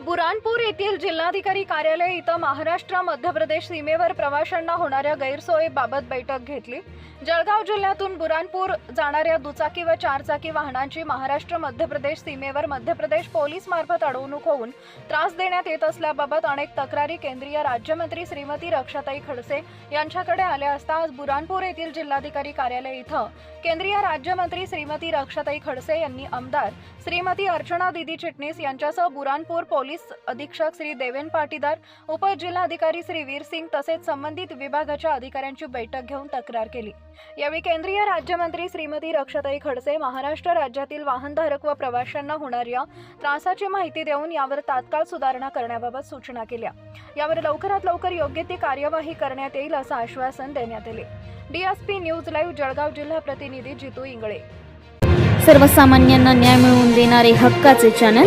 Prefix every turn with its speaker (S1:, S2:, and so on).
S1: बुरानपूर येथील जिल्हाधिकारी कार्यालय इथं महाराष्ट्र मध्य प्रदेश सीमेवर प्रवाशांना होणाऱ्या गैरसोयीबाबत बैठक घेतली. जळगाव जिल्ह्यातून बुरानपूर जाणाऱ्या दुचाकी व चारचाकी वाहनांची महाराष्ट्र मध्य प्रदेश सीमेवर मध्य प्रदेश पोलीस मार्फत अडवणूक होऊन त्रास देण्यात येत असल्याबाबत अनेक तक्रारी केंद्रीय राज्यमंत्री श्रीमती रक्षाताई खडसे यांच्याकडे आल्या असता आज बुराणपूर येथील जिल्हाधिकारी कार्यालय इथं केंद्रीय राज्यमंत्री श्रीमती रक्षाताई खडसे यांनी आमदार श्रीमती अर्चना दिदी चिटणीस यांच्यासह बुराणपूर पोलीस अधीक्षक श्री देवेन पाटीदार उपजिल्हाधिकारी श्री वीर सिंग तसेच संबंधित विभागाच्या अधिकाऱ्यांची बैठक घेऊन तक्रार केली. यावेळी केंद्रीय राज्यमंत्री श्रीमती रक्षाताई खडसे महाराष्ट्र राज्यातील वाहनधारक व प्रवाशांना होणाऱ्या त्रासाची माहिती देऊन यावर तात्काळ सुधारणा करण्याबाबत सूचना केल्या. यावर लवकरात लवकर योग्य ती कार्यवाही करण्यात येईल असं आश्वासन देण्यात आले. डीएसपी न्यूज लाईव्ह जळगाव जिल्हा प्रतिनिधी जितू इंगळे.
S2: सर्वसामान्यांना न्याय मिळवून देणारे हक्काचे channel